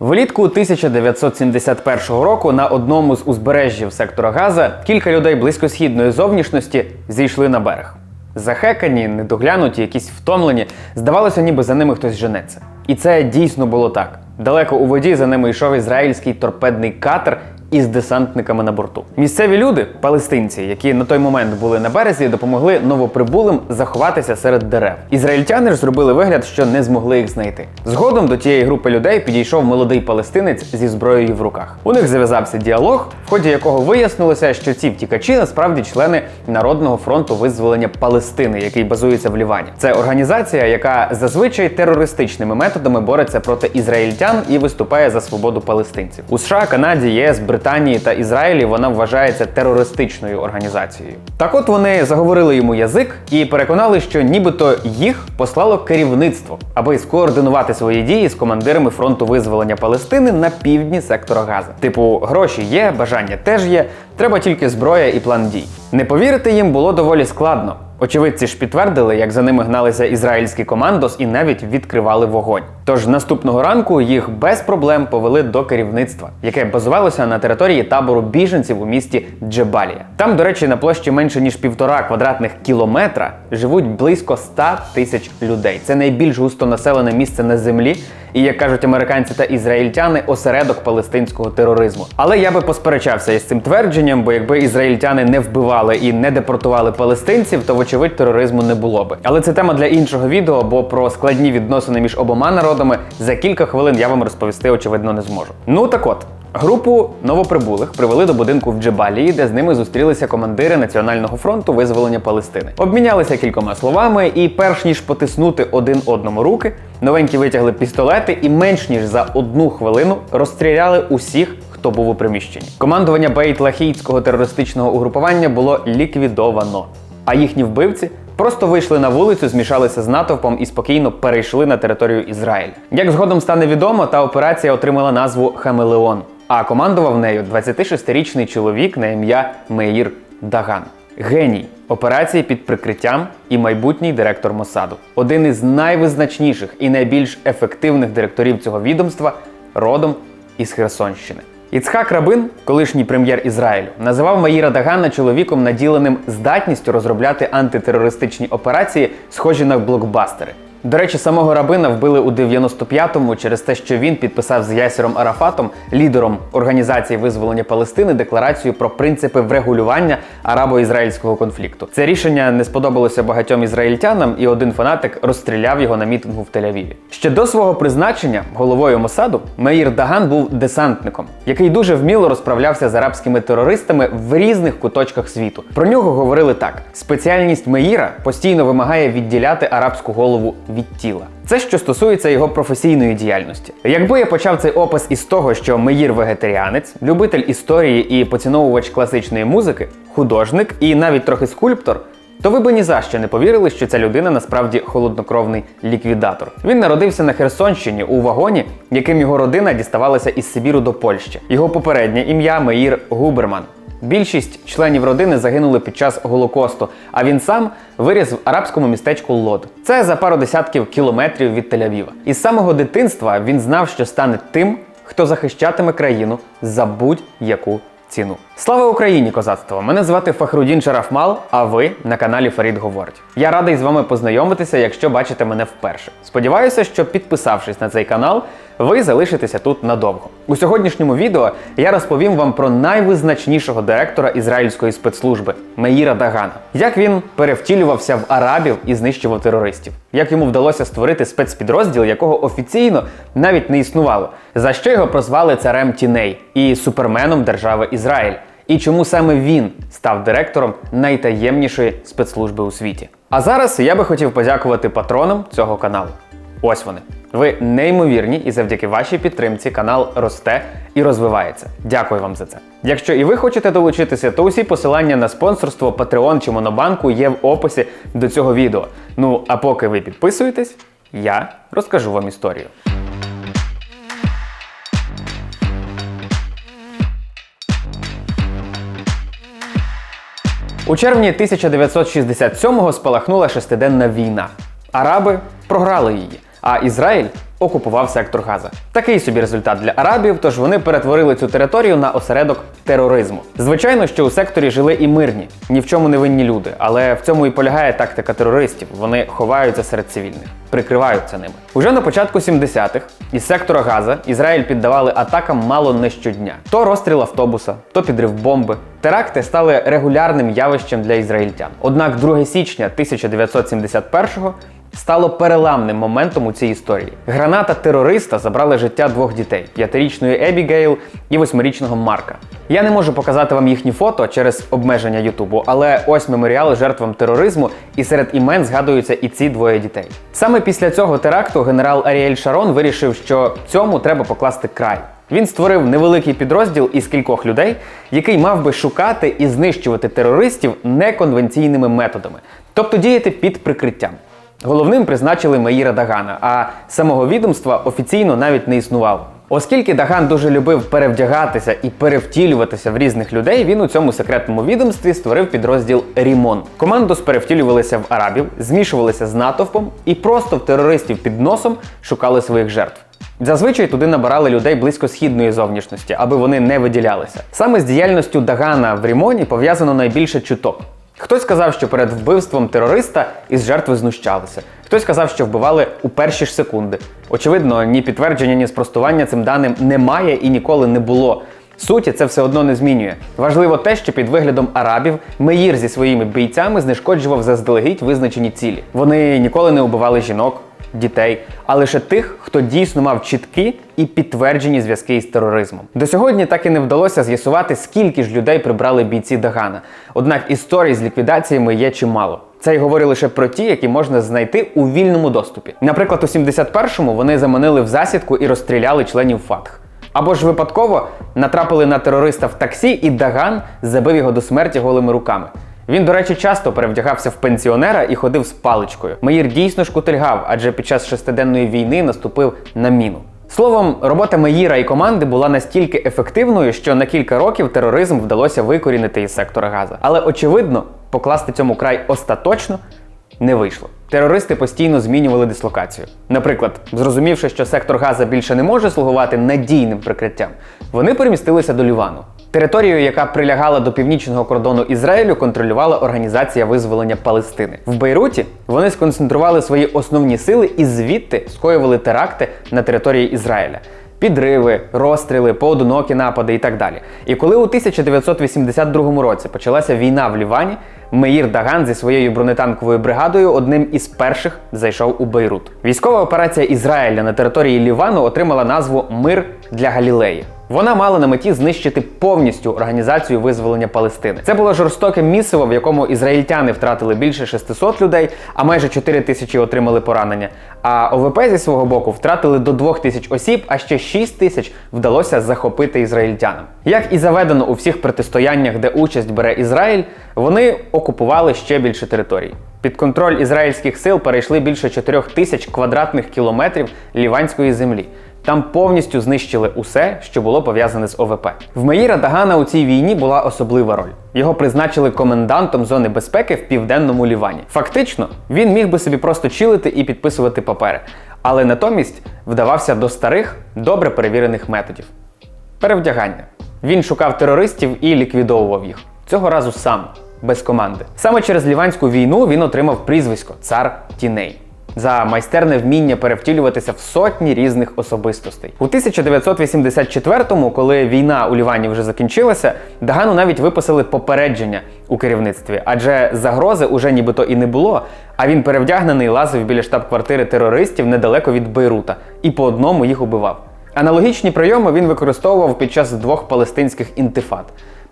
Влітку 1971 року на одному з узбережжів сектора Газа кілька людей близькосхідної зовнішності зійшли на берег. Захекані, недоглянуті, якісь втомлені, здавалося, ніби за ними хтось женеться. І це дійсно було так. Далеко у воді за ними йшов ізраїльський торпедний катер із десантниками на борту. Місцеві люди, палестинці, які на той момент були на березі, допомогли новоприбулим заховатися серед дерев. Ізраїльтяни ж зробили вигляд, що не змогли їх знайти. Згодом до тієї групи людей підійшов молодий палестинець зі зброєю в руках. У них зав'язався діалог, в ході якого вияснилося, що ці втікачі насправді члени Народного фронту визволення Палестини, який базується в Лівані. Це організація, яка зазвичай терористичними методами бореться проти ізраїльтян і виступає за свободу палестинців. У США, Канаді, ЄС, Британії та Ізраїлі вона вважається терористичною організацією. Так от вони заговорили йому язик і переконали, що нібито їх послало керівництво, аби скоординувати свої дії з командирами фронту визволення Палестини на півдні сектора Газа. Типу, гроші є, бажання теж є. Треба тільки зброя і план дій. Не повірити їм було доволі складно. Очевидці ж підтвердили, як за ними гналися ізраїльський командос і навіть відкривали вогонь. Тож наступного ранку їх без проблем повели до керівництва, яке базувалося на території табору біженців у місті Джебалія. Там, до речі, на площі менше ніж півтора квадратних кілометра живуть близько 100 тисяч людей. Це найбільш густонаселене місце на землі. І як кажуть американці та ізраїльтяни, осередок палестинського тероризму. Але я би посперечався із цим твердженням, бо якби ізраїльтяни не вбивали і не депортували палестинців, то вочевидь тероризму не було би. Але це тема для іншого відео, бо про складні відносини між обома народами за кілька хвилин я вам розповісти очевидно не зможу. Ну так от. Групу новоприбулих привели до будинку в Джебалії, де з ними зустрілися командири Національного фронту визволення Палестини. Обмінялися кількома словами, і перш ніж потиснути один одному руки, новенькі витягли пістолети і менш ніж за одну хвилину розстріляли усіх. Хто був у приміщенні? Командування Бейт-Лахійського терористичного угрупування було ліквідовано, а їхні вбивці просто вийшли на вулицю, змішалися з натовпом і спокійно перейшли на територію Ізраїля. Як згодом стане відомо, та операція отримала назву Хамелеон, а командував нею 26-річний чоловік на ім'я Меїр Даган. Геній операції під прикриттям і майбутній директор Мосаду. Один із найвизначніших і найбільш ефективних директорів цього відомства родом із Херсонщини. Іцхак Рабин, колишній прем'єр Ізраїлю, називав Маїра Дагана чоловіком, наділеним здатністю розробляти антитерористичні операції, схожі на блокбастери. До речі, самого Рабина вбили у 95-му через те, що він підписав з Ясіром Арафатом, лідером організації визволення Палестини, декларацію про принципи врегулювання арабо-ізраїльського конфлікту. Це рішення не сподобалося багатьом ізраїльтянам, і один фанатик розстріляв його на мітингу в Тель-Авіві. Ще до свого призначення головою Мосаду Меїр Даган був десантником, який дуже вміло розправлявся з арабськими терористами в різних куточках світу. Про нього говорили так: спеціальність Меїра постійно вимагає відділяти арабську голову від тіла. Це що стосується його професійної діяльності. Якби я почав цей опис із того, що Меїр вегетаріанець, любитель історії і поціновувач класичної музики, художник і навіть трохи скульптор. То ви би ні за що не повірили, що ця людина насправді холоднокровний ліквідатор. Він народився на Херсонщині у вагоні, яким його родина діставалася із Сибіру до Польщі. Його попереднє ім'я Меїр Губерман. Більшість членів родини загинули під час Голокосту, а він сам виріс в арабському містечку Лод. Це за пару десятків кілометрів від Тель-Авіва. Із самого дитинства він знав, що стане тим, хто захищатиме країну за будь-яку ціну. Слава Україні, козацтво! Мене звати Фахрудін Шарафмал, а ви на каналі Фарід Говорить. Я радий з вами познайомитися, якщо бачите мене вперше. Сподіваюся, що підписавшись на цей канал, ви залишитеся тут надовго. У сьогоднішньому відео я розповім вам про найвизначнішого директора ізраїльської спецслужби Меїра Дагана, як він перевтілювався в арабів і знищував терористів, як йому вдалося створити спецпідрозділ, якого офіційно навіть не існувало, за що його прозвали царем тіней і суперменом держави Ізраїль. І чому саме він став директором найтаємнішої спецслужби у світі? А зараз я би хотів подякувати патронам цього каналу. Ось вони. Ви неймовірні, і завдяки вашій підтримці канал росте і розвивається. Дякую вам за це. Якщо і ви хочете долучитися, то усі посилання на спонсорство, Patreon чи Монобанку є в описі до цього відео. Ну а поки ви підписуєтесь, я розкажу вам історію. У червні 1967-го спалахнула шестиденна війна. Араби програли її, а Ізраїль окупував сектор Газа. Такий собі результат для арабів, тож вони перетворили цю територію на осередок тероризму. Звичайно, що у секторі жили і мирні, ні в чому не винні люди, але в цьому і полягає тактика терористів. Вони ховаються серед цивільних, прикриваються ними. Уже на початку 70-х із сектора Газа Ізраїль піддавали атакам мало не щодня: то розстріл автобуса, то підрив бомби. Теракти стали регулярним явищем для ізраїльтян. Однак 2 січня 1971-го стало переламним моментом у цій історії. Граната терориста забрала життя двох дітей: п'ятирічної Ебігейл і восьмирічного Марка. Я не можу показати вам їхні фото через обмеження Ютубу, але ось меморіал жертвам тероризму, і серед імен згадуються і ці двоє дітей. Саме після цього теракту генерал Аріель Шарон вирішив, що цьому треба покласти край. Він створив невеликий підрозділ із кількох людей, який мав би шукати і знищувати терористів неконвенційними методами, тобто діяти під прикриттям. Головним призначили Маїра Дагана, а самого відомства офіційно навіть не існувало. Оскільки Даган дуже любив перевдягатися і перевтілюватися в різних людей, він у цьому секретному відомстві створив підрозділ Рімон. Команду сперевтілювалися в арабів, змішувалися з натовпом і просто в терористів під носом шукали своїх жертв. Зазвичай туди набирали людей близькосхідної зовнішності, аби вони не виділялися. Саме з діяльністю Дагана в Рімоні пов'язано найбільше чуток. Хтось сказав, що перед вбивством терориста із жертви знущалися. Хтось сказав, що вбивали у перші ж секунди. Очевидно, ні підтвердження, ні спростування цим даним немає і ніколи не було. Суті це все одно не змінює. Важливо те, що під виглядом арабів Меїр зі своїми бійцями знешкоджував заздалегідь визначені цілі. Вони ніколи не убивали жінок, дітей, а лише тих, хто дійсно мав чіткі і підтверджені зв'язки із тероризмом. До сьогодні так і не вдалося з'ясувати, скільки ж людей прибрали бійці Дагана. Однак історій з ліквідаціями є чимало. Це й говорю лише про ті, які можна знайти у вільному доступі. Наприклад, у 71-му вони заманили в засідку і розстріляли членів ФАТХ. Або ж випадково натрапили на терориста в таксі, і Даган забив його до смерті голими руками. Він, до речі, часто перевдягався в пенсіонера і ходив з паличкою. Маїр дійсно шкутильгав, адже під час шестиденної війни наступив на міну. Словом, робота Маїра і команди була настільки ефективною, що на кілька років тероризм вдалося викорінити із сектора Газа. Але очевидно, покласти цьому край остаточно не вийшло. Терористи постійно змінювали дислокацію. Наприклад, зрозумівши, що сектор Газа більше не може слугувати надійним прикриттям, вони перемістилися до Лівану. Територію, яка прилягала до північного кордону Ізраїлю, контролювала Організація визволення Палестини. В Бейруті вони сконцентрували свої основні сили і звідти скоювали теракти на території Ізраїля. Підриви, розстріли, поодинокі напади і так далі. І коли у 1982 році почалася війна в Лівані, Меїр Даган зі своєю бронетанковою бригадою одним із перших зайшов у Бейрут. Військова операція Ізраїля на території Лівану отримала назву Мир для Галілеї. Вона мала на меті знищити повністю організацію визволення Палестини. Це було жорстоке місиво, в якому ізраїльтяни втратили більше 600 людей, а майже 4 тисячі отримали поранення. А ОВП зі свого боку втратили до 2 тисяч осіб, а ще 6 тисяч вдалося захопити ізраїльтянам. Як і заведено у всіх протистояннях, де участь бере Ізраїль, вони окупували ще більше територій. Під контроль ізраїльських сил перейшли більше 4 тисяч квадратних кілометрів ліванської землі. Там повністю знищили усе, що було пов'язане з ОВП. В Маїра Дагана у цій війні була особлива роль. Його призначили комендантом зони безпеки в південному Лівані. Фактично, він міг би собі просто чилити і підписувати папери, але натомість вдавався до старих, добре перевірених методів. Перевдягання. Він шукав терористів і ліквідовував їх. Цього разу сам, без команди. Саме через ліванську війну він отримав прізвисько цар тіней за майстерне вміння перевтілюватися в сотні різних особистостей. У 1984-му, коли війна у Лівані вже закінчилася, Дагану навіть виписали попередження у керівництві, адже загрози уже нібито і не було. А він перевдягнений лазив біля штаб-квартири терористів недалеко від Бейрута і по одному їх убивав. Аналогічні прийоми він використовував під час двох палестинських інтифад.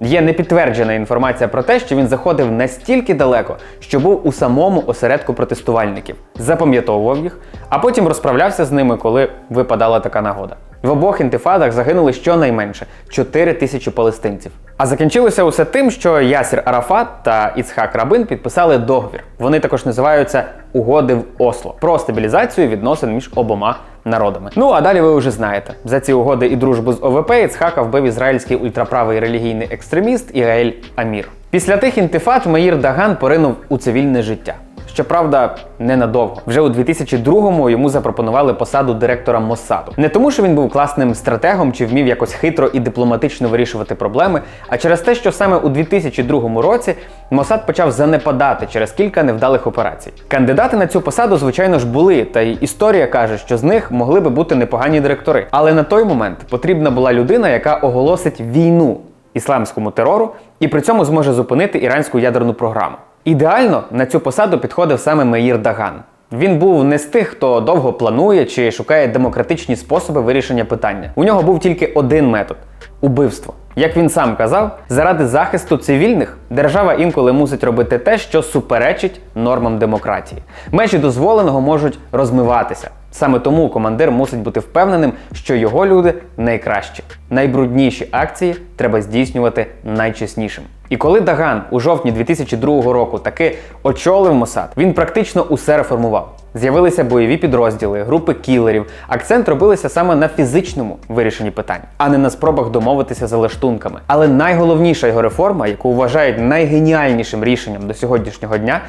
Є непідтверджена інформація про те, що він заходив настільки далеко, що був у самому осередку протестувальників, запам'ятовував їх, а потім розправлявся з ними, коли випадала така нагода. В обох інтифадах загинули щонайменше 4 тисячі палестинців. А закінчилося усе тим, що Ясір Арафат та Іцхак Рабин підписали договір. Вони також називаються угоди в Осло про стабілізацію відносин між обома народами. Ну а далі ви вже знаєте, за ці угоди і дружбу з ОВП Іцхака вбив ізраїльський ультраправий релігійний екстреміст Ігаель Амір. Після тих інтифад Маїр Даган поринув у цивільне життя. Щоправда, ненадовго. Вже у 2002-му йому запропонували посаду директора Моссаду. Не тому, що він був класним стратегом чи вмів якось хитро і дипломатично вирішувати проблеми, а через те, що саме у 2002 році Моссад почав занепадати через кілька невдалих операцій. Кандидати на цю посаду, звичайно ж, були, та й історія каже, що з них могли би бути непогані директори. Але на той момент потрібна була людина, яка оголосить війну ісламському терору і при цьому зможе зупинити іранську ядерну програму. Ідеально на цю посаду підходив саме Меїр Даган. Він був не з тих, хто довго планує чи шукає демократичні способи вирішення питання. У нього був тільки один метод убивство. Як він сам казав, заради захисту цивільних держава інколи мусить робити те, що суперечить нормам демократії. Межі дозволеного можуть розмиватися. Саме тому командир мусить бути впевненим, що його люди найкращі, найбрудніші акції треба здійснювати найчеснішим. І коли Даган у жовтні 2002 року таки очолив Мосад, він практично усе реформував. З'явилися бойові підрозділи, групи кілерів. Акцент робилися саме на фізичному вирішенні питань, а не на спробах домовитися за лаштунками. Але найголовніша його реформа, яку вважають найгеніальнішим рішенням до сьогоднішнього дня,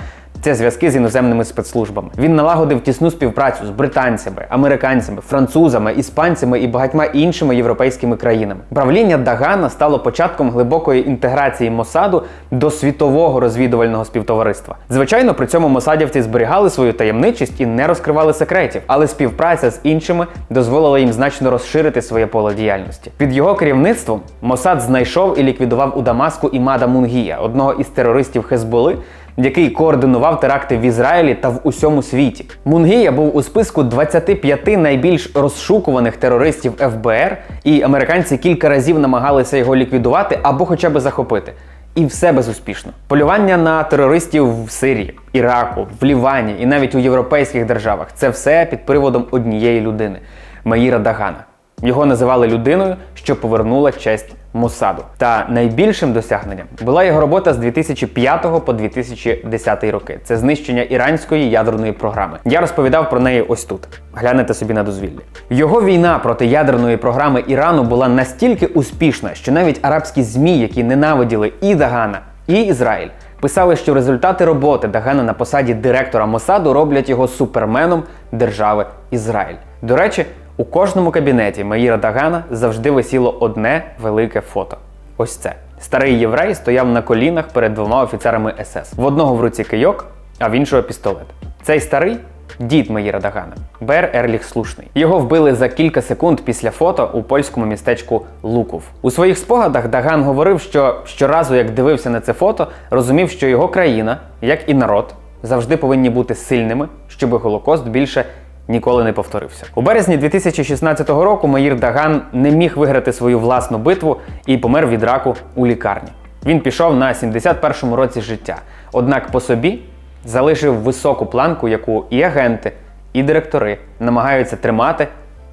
це зв'язки з іноземними спецслужбами. Він налагодив тісну співпрацю з британцями, американцями, французами, іспанцями і багатьма іншими європейськими країнами. Правління Дагана стало початком глибокої інтеграції Мосаду до світового розвідувального співтовариства. Звичайно, при цьому мосадівці зберігали свою таємничість і не розкривали секретів, але співпраця з іншими дозволила їм значно розширити своє поле діяльності. Під його керівництвом Мосад знайшов і ліквідував у Дамаску Імада Мунгія, одного із терористів Хезболи, який координував теракти в Ізраїлі та в усьому світі. Мунгія був у списку 25 найбільш розшукуваних терористів ФБР, і американці кілька разів намагалися його ліквідувати або хоча б захопити. І все безуспішно. Полювання на терористів в Сирії, Іраку, в Лівані і навіть у європейських державах це все під приводом однієї людини Маїра Дагана. Його називали людиною, що повернула честь Мосаду. Та найбільшим досягненням була його робота з 2005 по 2010 роки. Це знищення іранської ядерної програми. Я розповідав про неї ось тут. Глянете собі на дозвіллі. Його війна проти ядерної програми Ірану була настільки успішна, що навіть арабські змі, які ненавиділи і Дагана, і Ізраїль, писали, що результати роботи Дагана на посаді директора Мосаду роблять його суперменом держави Ізраїль. До речі, у кожному кабінеті Маїра Дагана завжди висіло одне велике фото. Ось це. Старий єврей стояв на колінах перед двома офіцерами СС. В одного в руці кийок, а в іншого пістолет. Цей старий дід Маїра Дагана, Бер Ерліх Слушний. Його вбили за кілька секунд після фото у польському містечку Луков. У своїх спогадах Даган говорив, що щоразу, як дивився на це фото, розумів, що його країна, як і народ, завжди повинні бути сильними, щоб Голокост більше ніколи не повторився. У березні 2016 року Маїр Даган не міг виграти свою власну битву і помер від раку у лікарні. Він пішов на 71-му році життя. Однак по собі залишив високу планку, яку і агенти, і директори намагаються тримати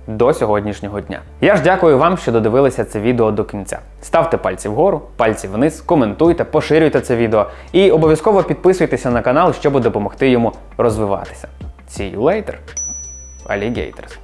до сьогоднішнього дня. Я ж дякую вам, що додивилися це відео до кінця. Ставте пальці вгору, пальці вниз, коментуйте, поширюйте це відео і обов'язково підписуйтеся на канал, щоб допомогти йому розвиватися. See you later, alligators.